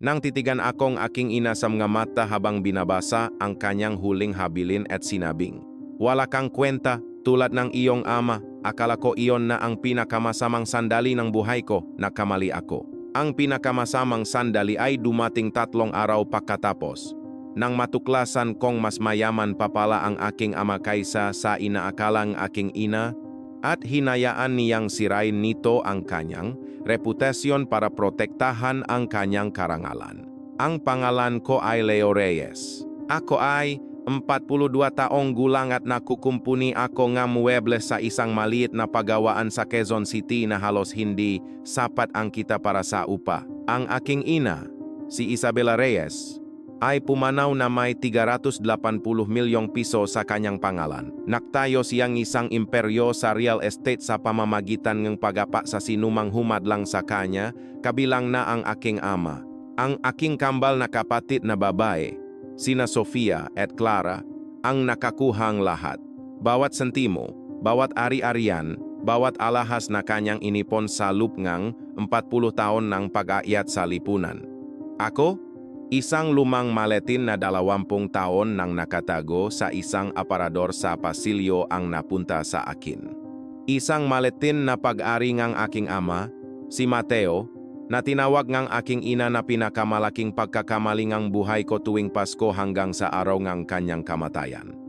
Nang titigan akong aking ina sa mga mata habang binabasa ang kanyang huling habilin at sinabing, Wala kang kwenta, tulad ng iyong ama, akala ko iyon na ang pinakamasamang sandali ng buhay ko, nakamali ako. Ang pinakamasamang sandali ay dumating tatlong araw pagkatapos. Nang matuklasan kong mas mayaman pa pala ang aking ama kaysa sa inaakalang aking ina, at hinayaan niyang sirain nito ang kanyang reputasyon para protektahan ang kanyang karangalan. Ang pangalan ko ay Leo Reyes. Ako ay 42 taong gulang at nakukumpuni ako nga mueble sa isang maliit na pagawaan sa Quezon City na halos hindi sapat ang kita para sa upa. Ang aking ina, si Isabela Reyes, ay pumanaw na may 380 milyong piso sa kanyang pangalan. Naktayo siyang isang imperyo sa real estate sa pamamagitan ng pagapa sa sinumang humadlang sa kanya, kabilang na ang aking ama. Ang aking kambal na kapatid na babae, sina Sofia at Clara, ang nakakuhang lahat. Bawat sentimo, bawat ari-arian, bawat alahas na kanyang inipon sa lupngang 40 taon ng pag-aayat sa lipunan. Ako, Isang lumang maletin na dalawampung taon nang nakatago sa isang aparador sa pasilyo ang napunta sa akin. Isang maletin na pag-ari ngang aking ama, si Mateo, na tinawag ngang aking ina na pinakamalaking pagkakamali ngang buhay ko tuwing Pasko hanggang sa araw ngang kanyang kamatayan.